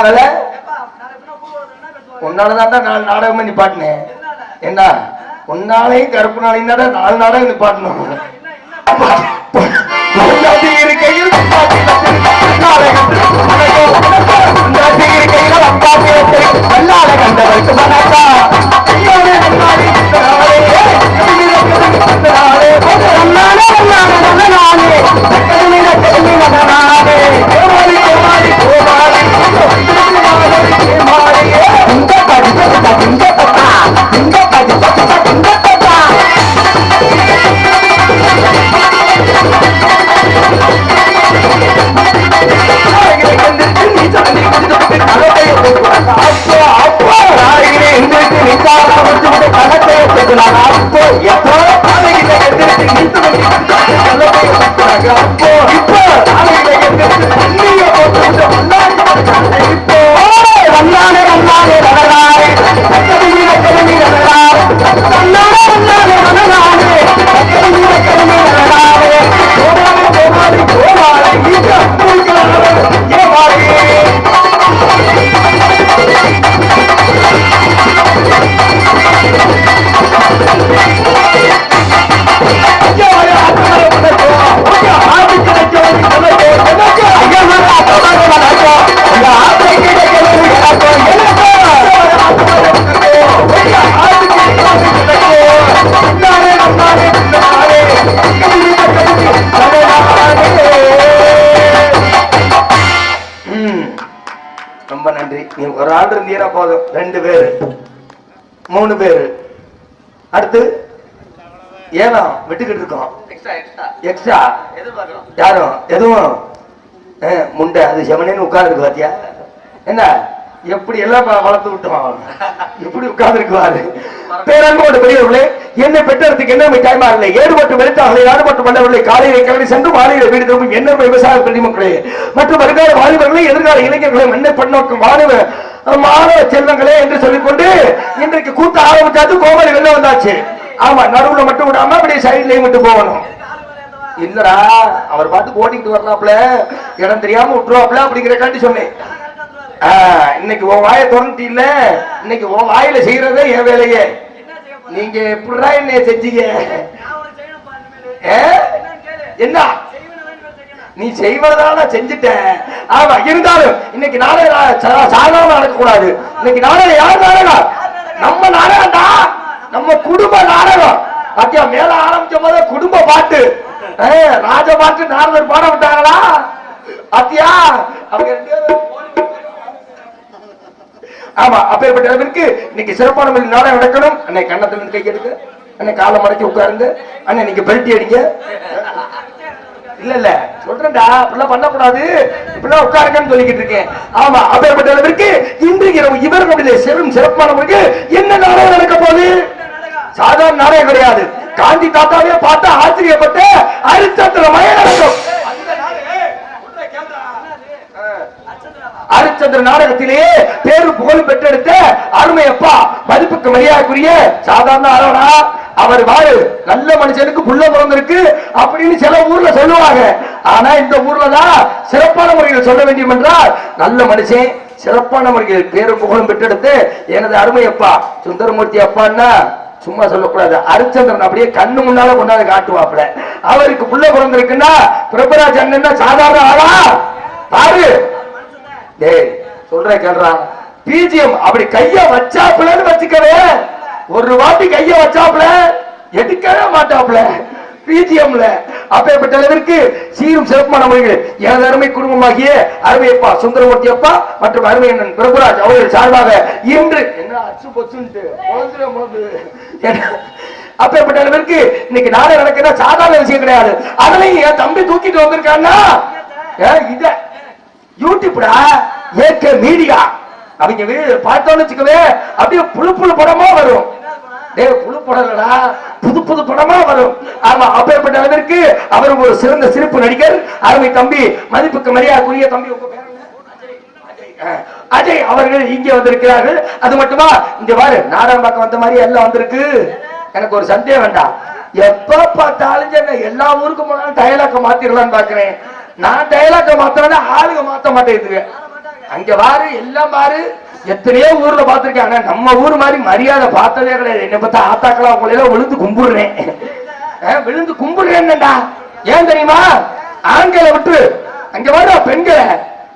ஆகல உன்னாலதான் தான் நாலு நாடகமே நிப்பாட்டினேன். என்ன உன்னாலையும் கருப்பு நாளையும் தான் நாலு நாடகம் நிப்பாட்டணும். இருக்கையில் இருக்கையில் கண்டவருக்கு வணக்கா நீ ஒரு ஆள் இருந்தீரா போதும். ரெண்டு பேரு. மூணு பேரு. அடுத்து ஏனோ விட்டுக்கிட்டு இருக்கோம். எக்ஸ்ட்ரா யாரும்? எதுவும்? முண்டை அது செவனேன்னு உட்கார்ந்துருக்கு பாத்தியா? என்ன? எப்படி எல்லாம் வளர்த்து விட்டுவான் எப்படி உட்கார்ந்துருக்குவாரு? பேரன்போடு பெரியவர்களே என்னை பெற்றதுக்கு என்ன டைமா இல்லை? ஏடுபட்டு வெளுத்தார்களே நாடுபட்டு பண்ணவர்களே காலையில கிளம்பி சென்று மாலையில வீடு திரும்பும் என்ன விவசாய பெருமக்களே மற்றும் வருங்கால வாலிபர்களே எதிர்கால இளைஞர்களே மண்ணை பன்னோக்கும் மாணவ மாணவ செல்வங்களே என்று சொல்லிக்கொண்டு இன்றைக்கு கூத்த ஆரம்பிச்சாது கோமலி வெளில வந்தாச்சு. ஆமா நடுவுல மட்டும் விடாம அப்படியே சைட்லயும் மட்டும் போகணும். இல்லடா அவர் பார்த்து ஓட்டிட்டு வரலாப்ல இடம் தெரியாம விட்டுருவாப்ல அப்படிங்கிற காட்டி சொன்னேன். இன்னைக்கு உன் வாயை திறந்துட்டு இல்ல இன்னைக்கு உன் வாயில செய்யறதே என் வேலையே. நீங்க எப்படிடா என்ன செஞ்சீங்க? என்ன? நீ செய்வதான செஞ்சுட்டேன். ஆமா இருந்தாலும் இன்னைக்கு நாளே சா- நடக்கக்கூடாது. இன்னைக்கு நாடகம் யார் நாடகம்? நம்ம நாடகம்டா நம்ம குடும்ப நாடகம். பாத்தியா மேல ஆரம்பிச்ச போதே குடும்ப பாட்டு. ராஜ பாட்டு நாரதர் பாட விட்டாங்களா? பாத்தியா? அவங்க ரெண்டு பேரும் ஆமா அப்பேற்பட்ட அளவிற்கு இன்னைக்கு சிறப்பான முறையில் நாடகம் நடக்கணும். அன்னை கண்ணத்துல இருந்து கை எடுக்க அன்னை காலை மடக்கி உட்காருங்க. அண்ணன் நீங்க பெல்ட்டி அடிங்க. இல்ல இல்ல சொல்றேன்டா இப்படிலாம் பண்ணக்கூடாது. இப்படிலாம் உட்காருங்கன்னு சொல்லிக்கிட்டு இருக்கேன். ஆமா அப்பேற்பட்ட அளவிற்கு இன்று இரவு இவர்களுடைய சிறும் சிறப்பான முறைக்கு என்ன நாடகம் நடக்க போகுது? சாதாரண நாடகம் கிடையாது. காந்தி தாத்தாவே பார்த்தா ஆச்சரியப்பட்டு அரிச்சத்திர மய நடக்கும். அரிச்சந்திர நாடகத்திலேயே பேரு புகழ் பெற்றெடுத்த அருமை அப்பா மதிப்புக்கு மரியாதைக்குரிய சாதாரண ஆளவனா அவர் வாரு நல்ல மனுஷனுக்கு புள்ள பிறந்திருக்கு அப்படின்னு சில ஊர்ல சொல்லுவாங்க. ஆனா இந்த ஊர்ல தான் சிறப்பான முறையில் சொல்ல வேண்டும் என்றால் நல்ல மனுஷன் சிறப்பான முறையில் பேரு புகழும் பெற்றெடுத்து எனது அருமை அப்பா சுந்தரமூர்த்தி அப்பான்னா சும்மா சொல்லக்கூடாது. அரிச்சந்திரன் அப்படியே கண்ணு முன்னால கொண்டாந்து காட்டுவாப்ல அவருக்கு புள்ள பிறந்திருக்குன்னா பிரபராஜ் அண்ணன் சாதாரண ஆளா? பாரு டேய் சொல்ற கேள்றா பிஜிஎம் அப்படி கைய வச்சாப்புலன்னு வச்சுக்கவே ஒரு வாட்டி கைய வச்சாப்புல எடுக்கவே மாட்டாப்புல. பிஜிஎம்ல அப்பேற்பட்ட அளவிற்கு சீரும் சிறப்பான மொழிகள். எனது அருமை குடும்பமாகிய அருமையப்பா சுந்தரமூர்த்தி அப்பா மற்றும் அருமை அண்ணன் பிரபுராஜ் அவர்கள் சார்பாக இன்று என்ன அச்சு பொச்சுன்ட்டு அப்பேற்பட்ட அளவிற்கு இன்னைக்கு நாடகம் நடக்கிற சாதாரண விஷயம் கிடையாது. அதுலயும் என் தம்பி தூக்கிட்டு வந்திருக்கான்னா? இதை இத யூடியூப்டா ஏகே மீடியா. அவங்க வீடு பார்த்தோன்னு வச்சுக்கவே அப்படியே புழு புழு படமா வரும். டேய் புழு படம் புது புது படமா வரும். ஆமா அப்பேற்பட்ட அளவிற்கு அவர் ஒரு சிறந்த சிறப்பு நடிகர். அருமை தம்பி மதிப்புக்கு மரியாதைக்குரிய தம்பி உங்க பேர் அஜய். அவர்கள் இங்கே வந்திருக்கிறார்கள். அது மட்டுமா இங்க பாரு நாடகம் பார்க்க வந்த மாதிரி எல்லாம் வந்திருக்கு. எனக்கு ஒரு சந்தேகம் வேண்டாம். எப்ப பார்த்தாலும் சரி, எல்லா ஊருக்கும் போனாலும் டயலாக்க மாத்திரலாம்னு பாக்குறேன் நான் டயலாக்க மாத்திரேன்னா ஆளுங்க மாத்த மாட்டேங்குதுங்க அங்க பாரு எல்லாம் பாரு. எத்தனையோ ஊர்ல பாத்திருக்கேன் ஆனா நம்ம ஊர் மாதிரி மரியாதை பார்த்ததே கிடையாது. என்ன பார்த்தா ஆத்தாக்களா உங்களையில விழுந்து கும்பிடுறேன். விழுந்து கும்பிடுறேன்டா. ஏன் தெரியுமா? ஆண்களை விட்டு அங்க வாடா பெண்களை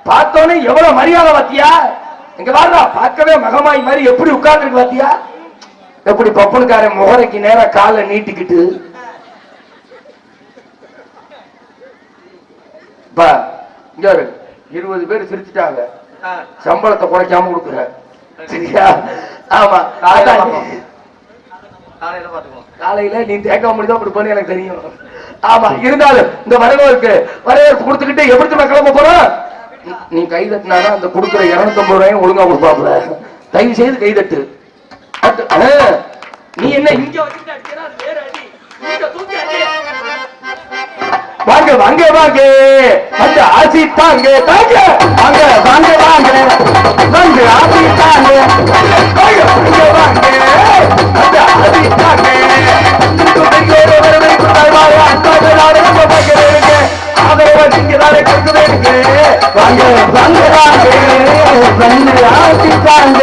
பார்த்தோன்னே எவ்வளவு மரியாதை பாத்தியா? இங்க வாடா பார்க்கவே மகமாய் மாதிரி எப்படி உட்கார்ந்துருக்கு பாத்தியா? எப்படி பப்பனுக்காரன் முகரைக்கு நேரம் காலை நீட்டிக்கிட்டு பா இங்க பாரு இருபது பேர் சிரிச்சுட்டாங்க. சம்பளத்தை குறைக்காம கொடுக்குற. சரியா? ஆமா. காலையில நீ தேக்காம தான் கொடுப்பேன்னு எனக்கு தெரியும். ஆமா இருந்தாலும் இந்த வரவேற்பு வரவேற்பு கொடுத்துக்கிட்டு எப்படி நம்ம கிளம்ப போறோம் நீ- கை தட்டினாதான் அந்த கொடுக்குற இருநூத்தம்பது ரூபாயும் ஒழுங்கா கொடுப்பாப்புல. தயவு செய்து கை தட்டு. நீ என்ன இங்க வச்சுட்டு அடிக்கிறா, அது வேற அடி. தூக்கி அடி. வாங்க வாங்க வாங்க. வந்து ஆசி தாங்க தாங்க வாங்க வாங்க வாங்க. வந்து ஆசி தாங்க வாங்க வாங்க வாங்க. வந்து ஆசி தாங்க வாங்க வாங்க வாங்க. வந்து ஆசி தாங்க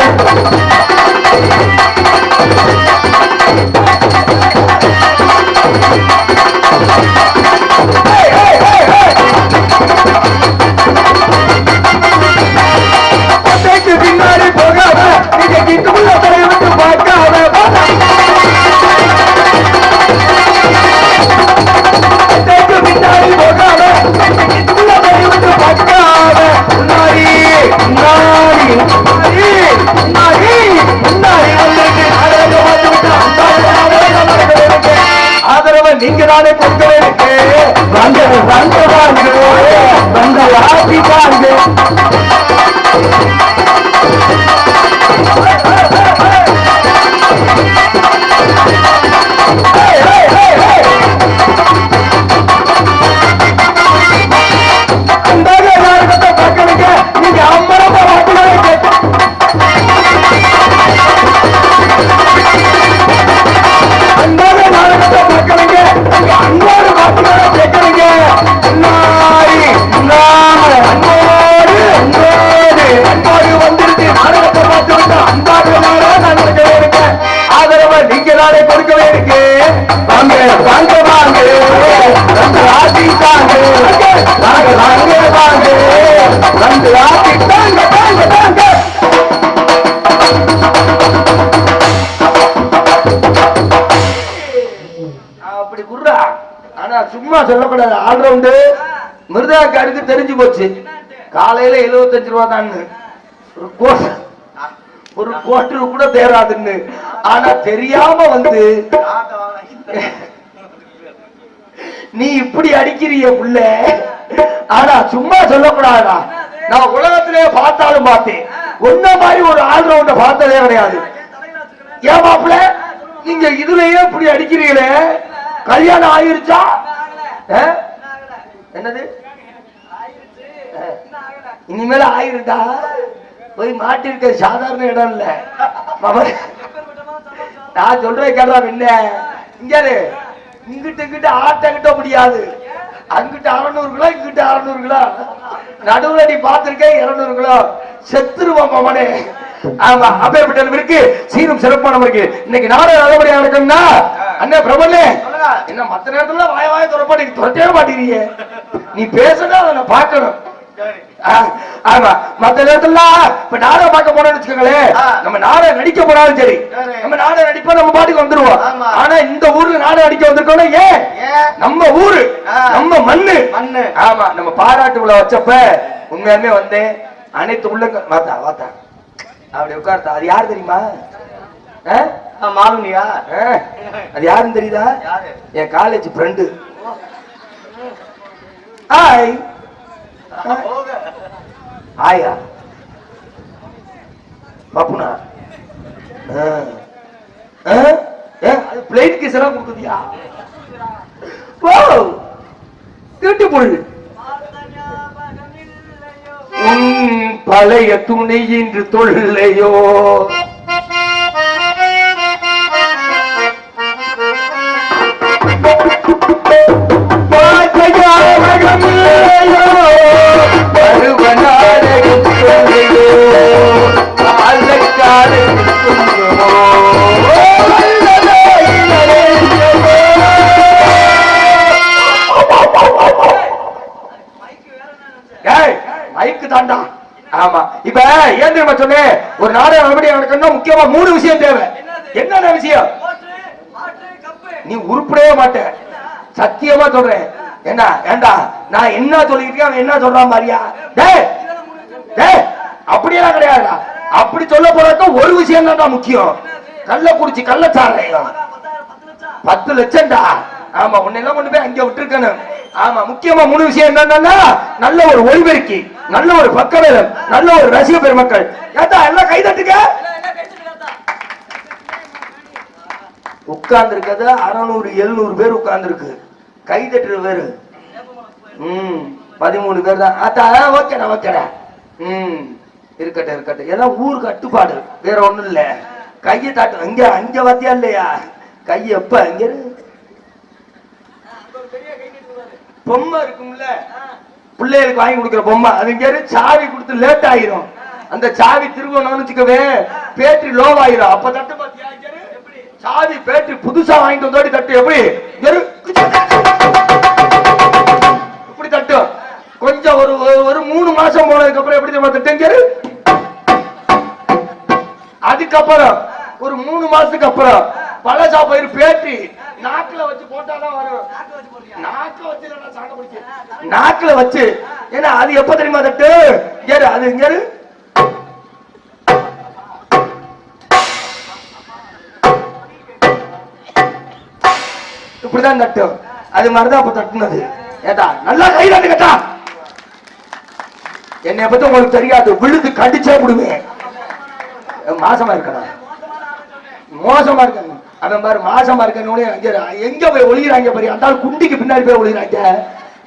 போச்சு. காலையில 75 ரூபா தான் ஒரு கோட்டு கூட தேராதுன்னு. ஆனா தெரியாம வந்து நீ இப்படி அடிக்கிறிய புள்ள. ஆனா சும்மா சொல்லக்கூடாதா நான் உலகத்திலே பார்த்தாலும் பார்த்தேன். ஒன்ன மாதிரி ஒரு ஆல்ரவுண்ட பார்த்ததே கிடையாது. ஏன் மாப்பிள்ள? நீங்க இதுலயே இப்படி அடிக்கிறீங்களே. கல்யாணம் ஆயிருச்சா? என்னது? இனிமேல ஆயிருந்தா போய் மாட்டிருக்க சாதாரண இடம் இல்ல நான் சொல்றேன் கேட்டா என்ன? இங்க. இங்கிட்டு இங்கிட்டு ஆட்ட கிட்ட முடியாது. அங்கிட்டு அறநூறு கிலோ இங்கிட்டு அறநூறு கிலோ. நடுவுல நீ பார்த்திருக்க இருநூறு கிலோ. செத்துருவோம் மாமனே. ஆமா அப்பேற்பட்ட இருக்கு சீரும் சிறப்பான இருக்கு இன்னைக்கு நாடகம் நல்லபடியா நடக்கும்னா அண்ணன் பிரபண்ணே. என்ன மத்த நேரத்துல வாய வாய துறப்பா நீங்க துரத்தவே மாட்டேறீங்க நீ பேசுனா அதை நான் பார்க்கணும். ஆமா மத்த நேரத்துல இப்ப நாடகம் பார்க்க போனோம்னு வச்சுக்கோங்களேன். நம்ம நாடகம் நடிக்க போனாலும் சரி. நம்ம நாடகம் நடிப்போம் நம்ம பாட்டுக்கு வந்துருவோம். ஆனா இந்த ஊர்ல நாடகம் நடிக்க வந்திருக்கோம்னா ஏன்? நம்ம ஊரு. நம்ம மண்ணு மண்ணு. ஆமா நம்ம பாராட்டு விழா வச்சப்ப உண்மையாலுமே வந்தேன் அனைத்து உள்ளங்க வாத்தா வாத்தா அப்படி உட்கார்த்தா அது யாரு தெரியுமா ஆ, அது யாருன்னு தெரியுதா என் காலேஜ் ஃப்ரெண்டு ஹாய். ஆயா. பப்புனா. ஆ. பிளேட் கிஸ் எல்லாம் கொடுக்குதியா ஓ பியூட்டிஃபுல் உன் பழைய துணை என்று தொல்லையோ. ஒரு நாடகம் எப்படி நடக்கணும்னா முக்கியமா மூணு விஷயம் தேவை. என்னென்ன விஷயம்? நீ உருப்படவே மாட்ட. சத்தியமா சொல்றேன். என்ன ஏண்டா நான் என்ன சொல்லிட்டு இருக்கேன், அவன் என்ன சொல்றான் பாரியா? டேய் டேய் அப்படியெல்லாம் கிடையாதுடா. அப்படி சொல்ல போறதுக்கு ஒரு விஷயம் தான்டா முக்கியம். கள்ள குடிச்சு கள்ளச்சாராயம் பத்து லட்சம்டா. ஆமா உன்னெல்லாம் கொண்டு போய் அங்க விட்டுருக்கணும். ஆமா முக்கியமா மூணு விஷயம் என்னன்னா நல்ல ஒரு ஒளிபெருக்கி. நல்ல ஒரு பக்கவேதம் நல்ல ஒரு ரசிக பெருமக்கள். ஏத்தா எல்லாம் கை தட்டுங்க உட்கார்ந்து இருக்கிறது அறுநூறு எழுநூறு பேர் உட்கார்ந்து இருக்கு கை தட்டுற பேரு. ம் பதிமூணு பேர் தான். அத்தா ஓகேடா ஓகேடா. ம் இருக்கட்டும் இருக்கட்டும். எல்லாம் ஊர் கட்டுப்பாடு. வேற ஒண்ணும் இல்ல. கையை தாட்டு அங்க அங்க வாத்தியா இல்லையா? கை எப்ப அங்க பொம்மை இருக்கும்ல. பிள்ளைகளுக்கு வாங்கி கொடுக்குற பொம்மை. அது பேரு சாவி கொடுத்து லேட் ஆயிரும். அந்த சாவி திருவணும்னு வச்சுக்கவே பேட்டரி லோ ஆயிரும். அப்ப தட்டு பாத்தியா சாவி பேட்டரி புதுசா வாங்கிட்டு வந்தோடி தட்டு. எப்படி? இப்படி தட்டு. கொஞ்சம் ஒரு ஒரு- மூணு மாசம் போனதுக்கு அப்புறம் எப்படி தெரியுமா தட்டு அதுக்கப்புறம் ஒரு மூணு மாசத்துக்கு அப்புறம் பழசா பயிர் பேட்டி. நாக்குல வச்சு போட்டாதான் வரும். நாக்குல வச்சு சாண்டை பிடிக்க. நாக்குல வச்சு. ஏன்னா அது எப்ப தெரியுமா தட்டு கேரு அது இங்க இப்படிதான் தட்டு அது மாதிரிதான் அப்ப தட்டுனது. ஏட்டா நல்லா கை தட்டு கேட்டா. என்னை பத்தி உங்களுக்கு தெரியாது. விழுந்து கடிச்சே விடுவேன் மாசமா இருக்கணும் மோசமா இருக்க. அவன் பாரு மாசமா இருக்கணும் எங்க போய் ஒளிகிறாங்க பாரு? அந்த குண்டிக்கு பின்னாடி போய் ஒளிகிறாங்க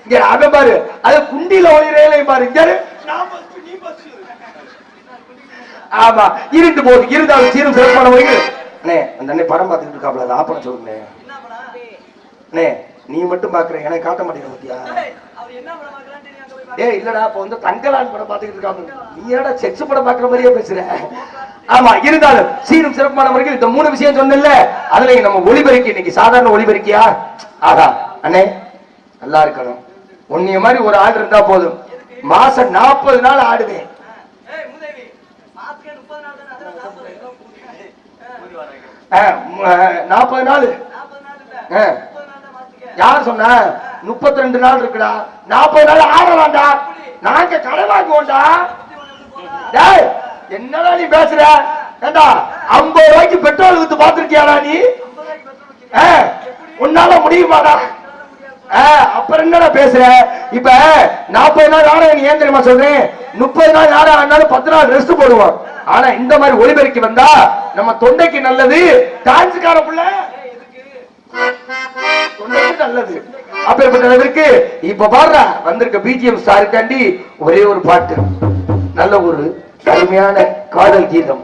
இங்க அவன் பாரு அது குண்டில ஒளிகிறே பாரு. இங்க. ஆமா இருண்டு போகுது இருந்தாலும் சீரும் சிறப்பான வரைக்கும் அண்ணே அந்த அண்ணே படம் பார்த்துட்டு இருக்காப்ல அதை ஆப்பன சொல்லுங்க. அண்ணே நீ மட்டும் பாக்குற எனக்கு காட்ட மாட்டேங்கிற பத்தியா? ஏ இல்லடா இப்ப வந்து தங்கலான் படம் பாத்துக்கிட்டு இருக்காங்க நீ ஏடா செக்ஸ் படம் பாக்குற மாதிரியே பேசுற? ஆமா இருந்தாலும் சீரும் சிறப்பான முறையில் இந்த மூணு விஷயம் சொன்னல அதுல நம்ம ஒளிபெருக்கி இன்னைக்கு சாதாரண ஒளிபெருக்கியா? ஆகா அண்ணே நல்லா இருக்கணும். உன்னைய மாதிரி ஒரு ஆள் இருந்தா போதும். மாசம் நாற்பது நாள் ஆடுவேன். நாற்பது நாள். யார் சொன்ன? முப்பத்தி ரெண்டு நாள் இருக்குடா. நாற்பது நாள் ஆடலாம்டா. நாங்க கடை வாங்குவோம்டா. என்னடா நீ பேசுற? ஏண்டா ஐம்பது ரூபாய்க்கு பெட்ரோல் வித்து பாத்திருக்கியாடா நீ? ஆ, உன்னால முடியுமாடா? ஆ, அப்புறம் என்னடா பேசுற? இப்ப நாற்பது நாள் ஆட நீ ஏன் தெரியுமா சொல்றேன் முப்பது நாள் ஆட ஆனாலும் பத்து நாள் ரெஸ்ட் போடுவோம். ஆனா இந்த மாதிரி ஒளிபெருக்கி வந்தா நம்ம தொண்டைக்கு நல்லது. டான்ஸுக்கார புள்ள. நல்லது. அப்பேற்பட்ட அளவிற்கு இப்ப பாடுற வந்திருக்க பிஜிஎம் ஸ்டாருக்காண்டி ஒரே ஒரு பாட்டு. நல்ல ஒரு கடுமையான காதல் கீதம்.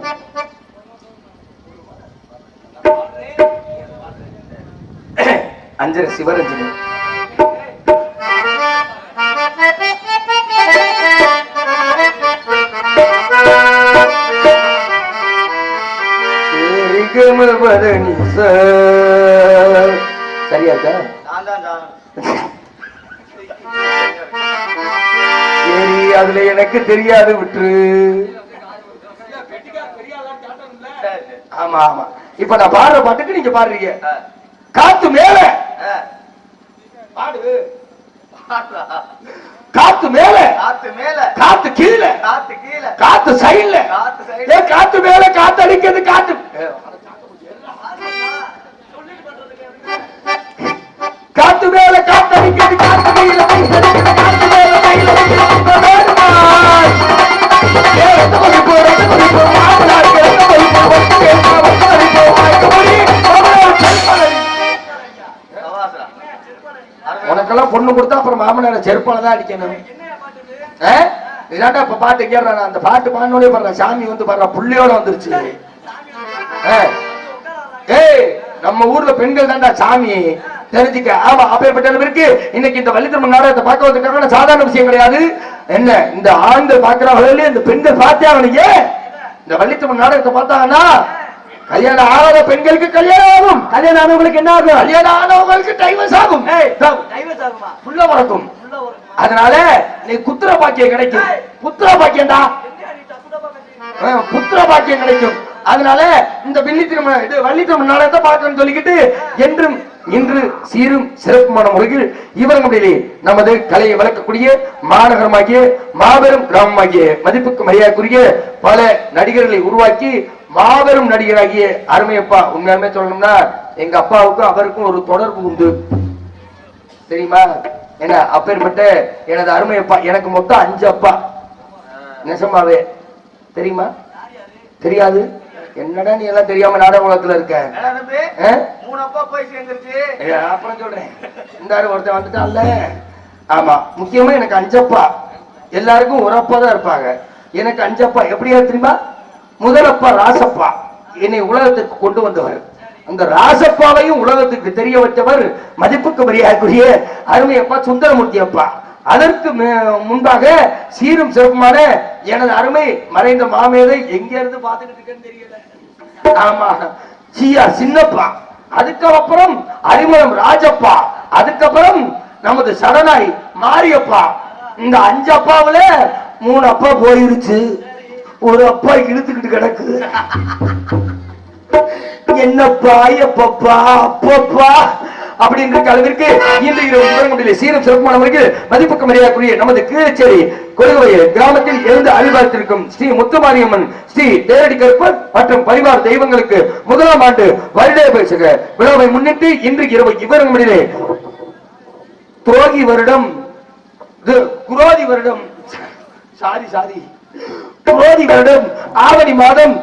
அஞ்சரை சிவரஞ்சனி சரியா இருக்கா. சரி அதுல எனக்கு தெரியாது சரி. ஆமா ஆமா. இப்ப நான் பாடுற பாட்டுக்கு நீங்க பாடுறீங்க. காத்து மேல. பாடு. காத்து மேல. காத்து மேல. காத்து கீழே. காத்து கீழே. காத்து சைடுல. காத்து மேல காத்து அடிக்கிறது காத்து. காத்து மேல வாய்க்கு உனக்கெல்லாம் பொண்ணு கொடுத்தா அப்புறம் மாமனார செருப்பால தான் அடிக்கணும். இதாண்டா இப்ப பாட்டு கேடுறான் அந்த பாட்டு பாடினோடே பாடுற சாமி வந்து பாடுற புள்ளையோட வந்துருச்சு. ஏய் நம்ம ஊர்ல பெண்கள் தான்டா சாமி. தெரிஞ்சுக்க. ஆமா அப்பேற்பட்டவருக்கு இன்னைக்கு இந்த வள்ளித்திருமண் நாடகத்தை பார்க்க வந்திருக்காங்க சாதாரண விஷயம் கிடையாது. என்ன இந்த ஆண்கள் பார்க்கிறவர்களே இந்த பெண்கள் பார்த்தே அவனுக்கு இந்த வள்ளித்திருமண் நாடகத்தை பார்த்தாங்கன்னா கல்யாணம் ஆகாத பெண்களுக்கு கல்யாணம் ஆகும். கல்யாணம் ஆனவங்களுக்கு என்ன ஆகும்? கல்யாணம் ஆனவங்களுக்கு டைவர்ஸ் ஆகும். டைவர்ஸ் ஆகுமா? புள்ள வருமா அதனால நீ குத்துர பாக்கியம் கிடைக்கும். புத்திர பாக்கியம்டா. புத்திர பாக்கியம் கிடைக்கும். அதனால இந்த வெள்ளி திருமணம் இது வள்ளி திருமண நாளை தான் பார்க்கணும்னு சொல்லிக்கிட்டு என்றும் இன்று சீரும் சிறப்புமான முறையில் இவர்களுடைய நமது கலையை வளர்க்கக்கூடிய மாநகரமாகிய மாபெரும் கிராமமாகிய மதிப்புக்கு மரியாதைக்குரிய பல நடிகர்களை உருவாக்கி மாபெரும் நடிகராகிய அருமையப்பா உண்மையாலுமே சொல்லணும்னா எங்க அப்பாவுக்கும் அவருக்கும் ஒரு தொடர்பு உண்டு. தெரியுமா? என்ன அப்பேற்பட்ட எனது அருமையப்பா எனக்கு மொத்தம் அஞ்சு அப்பா நெசமாவே தெரியுமா? தெரியாது? என்னடா நீ எல்லாம் தெரியாம நாடக உலகத்துல இருக்க? மூணு அப்பா போய் சேர்ந்துருச்சு. அப்புறம் சொல்றேன். இந்த ஒருத்தன் வந்துட்டான்ல. ஆமா முக்கியமா எனக்கு அஞ்சப்பா. எல்லாருக்கும் ஒரு அப்பா தான் இருப்பாங்க. எனக்கு அஞ்சப்பா எப்படியா தெரியுமா? முதலப்பா ராசப்பா. என்னை உலகத்துக்கு கொண்டு வந்தவர். அந்த ராசப்பாவையும் உலகத்துக்கு தெரிய வச்சவர் மதிப்புக்கு மரியாதைக்குரிய அருமையப்பா சுந்தரமூர்த்தி அப்பா அதற்கு முன்பாக சீரும் சிறப்புமான எனது அருமை மறைந்த மாமேதை எங்க இருந்து பார்த்துக்கிட்டு இருக்கேன்னு தெரியல. ஆமா. ஜியா சின்னப்பா. அதுக்கப்புறம் அறிமுகம் ராஜப்பா. அதுக்கப்புறம் நமது சரணாய் மாரியப்பா. இந்த அஞ்சு அப்பாவில மூணு அப்பா போயிருச்சு. ஒரு அப்பா இழுத்துக்கிட்டு கிடக்கு. என்னப்பா எப்பப்பா அப்பப்பா. அப்படின்ற அளவிற்கு இன்று இரவு சிவகங்கையிலே சீரம் சிறப்பான முறையில் மதிப்புக்கு மரியாதைக்குரிய நமது கீழச்சேரி கொழுவையில் கிராமத்தில் எழுந்து அழிவார்த்திருக்கும் ஸ்ரீ முத்துமாரியம்மன் ஸ்ரீ தேரடி கருப்பர் மற்றும் பரிவார தெய்வங்களுக்கு முதலாம் ஆண்டு வருடாபிஷேக விழாவை முன்னிட்டு இன்று இரவு இவரங்களிலே துரோகி வருடம் குரோதி வருடம். Sorry sorry. குரோதி வருடம் ஆவணி மாதம்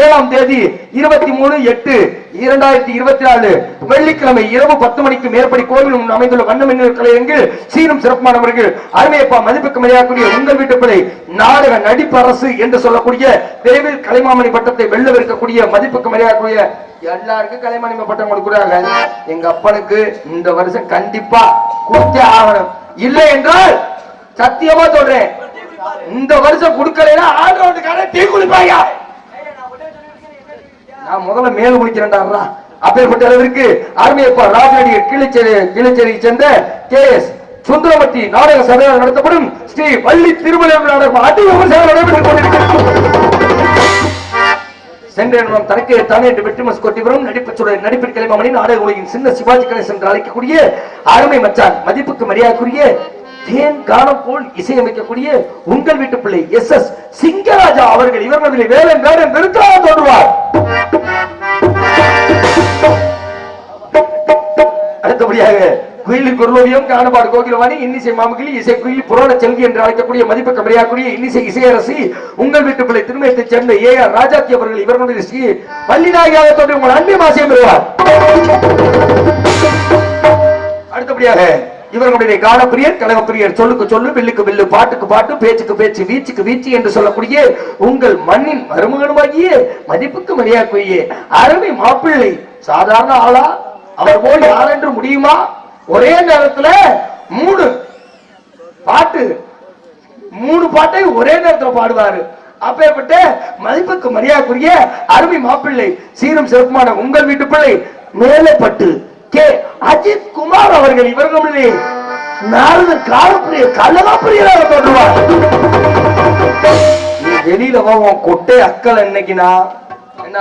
ஏழாம் தேதி இருபத்தி மூணு எட்டு இரண்டாயிரத்தி இருபத்தி நாலு வெள்ளிக்கிழமை இரவு பத்து மணிக்கு மேற்படி கோவில் முன் அமைந்துள்ள வண்ண கலையரங்கில் சீரும் சிறப்பானவர்கள் அருமையப்பா மதிப்புக்கு மரியாதைக்குரிய உங்கள் வீட்டு பிள்ளை நாடக நடிப்பரசு என்று சொல்லக்கூடிய விரைவில் கலைமாமணி பட்டத்தை வெல்லவிருக்கக்கூடிய மதிப்புக்கு மரியாதைக்குரிய எல்லாருக்கும் கலைமாமணி பட்டம் கொடுக்குறாங்க. எங்க அப்பனுக்கு இந்த வருஷம் கண்டிப்பா கொடுத்தே ஆகணும். இல்லை என்றால் சத்தியமா சொல்றேன். இந்த வருஷம் கொடுக்கலைன்னா ஆண்டவனுக்கான தீ குளிப்பாயா? நான் முதல்ல மேல் முடிக்கிறேன்டா அப்பேற்பட்ட அளவிற்கு அருமையப்பா ராஜநடிகர் கிளிச்சேரி கிளிச்சேரியை சேர்ந்த கே எஸ் சுந்தரமூர்த்தி நாடக சபையால் நடத்தப்படும் ஸ்ரீ வள்ளி திருமலை நாடகம் அதி விமர்சனம் நடைபெற்றுக் கொண்டிருக்கிறது. சென்ற நிமிடம் தனக்கு தானே என்று வெற்றிமஸ் கொட்டிவரும் நடிப்பு சுடர் நடிப்பின் கிளம்பமணி நாடக உலகின் சின்ன சிவாஜி கணேசன் என்று அழைக்கக்கூடிய அருமை மச்சான் மதிப்புக்கு மரியாதைக்குரிய தேன் காணம் போல் இசையமைக்கக்கூடிய உங்கள் வீட்டு பிள்ளை எஸ் எஸ் சிங்கராஜா அவர்கள் இவர்களில் வேலன் வேலன் நிறுத்தாக தோன்றுவார். அடுத்தபடியாக குயிலில் குரலோவியம் காணபாடு கோகிலவாணி இன்னிசை மாமகிலி இசை குயில் புராண செல்வி என்று அழைக்கக்கூடிய மதிப்பு கமரியாக்கூடிய இன்னிசை இசையரசி உங்கள் வீட்டு பிள்ளை திருமணத்தைச் சேர்ந்த ஏ ஆர் ராஜாத்தி அவர்கள் இவர்களுடைய ஸ்ரீ பள்ளிநாயகியாக தோன்றி உங்கள் அன்பை மாசியம் பெறுவார். அடுத்தபடியாக இவர்களுடைய காலப்பிரியர் கழகப்பிரியர் சொல்லுக்கு சொல்லு வில்லுக்கு வில்லு பாட்டுக்கு பாட்டு பேச்சுக்கு பேச்சு வீச்சுக்கு வீச்சு என்று சொல்லக்கூடிய உங்கள் மண்ணின் மருமகனுமாகிய மதிப்புக்கு மரியாதைக்குரிய அருமை மாப்பிள்ளை சாதாரண ஆளா? அவர் போல் என்று முடியுமா? ஒரே நேரத்துல மூணு பாட்டு மூணு பாட்டை ஒரே நேரத்துல பாடுவாரு. அப்பேற்பட்ட மதிப்புக்கு மரியாதைக்குரிய அருமை மாப்பிள்ளை சீரும் சிறப்புமான உங்கள் வீட்டு பிள்ளை மேலப்பட்டு கே அஜித் குமார் அவர்கள் இவர்களிலே நாரதர் காலப்பிரிய கலகாப்பிரியராக தோன்றுவார். வெளியில போவோம் உன் கொட்டை அக்கல் என்னைக்குனா என்ன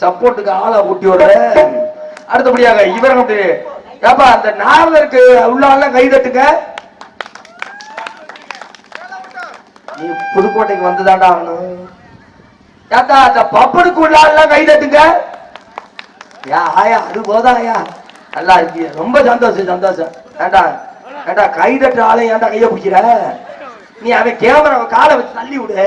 சப்போர்ட்டுக்கு ஆளா ஊட்டி விடுற அடுத்தபடியாக இவர்களுடைய ஏப்பா அந்த நாரதருக்கு உள்ள கை தட்டுங்க. நீ புதுக்கோட்டைக்கு வந்துதாண்டா ஆகணும். ஏத்தா அந்த பப்பனுக்கு உள்ள கை தட்டுங்க. ஏ ஆயா அது போதாயா? நல்லா இருக்கிய ரொம்ப சந்தோஷம் சந்தோஷம். ஏண்டா ஏண்டா கை தட்டு ஆளை ஏன்டா கையை பிடிக்கிற? நீ அவன் கேமரா காலை வச்சு தள்ளி விடு.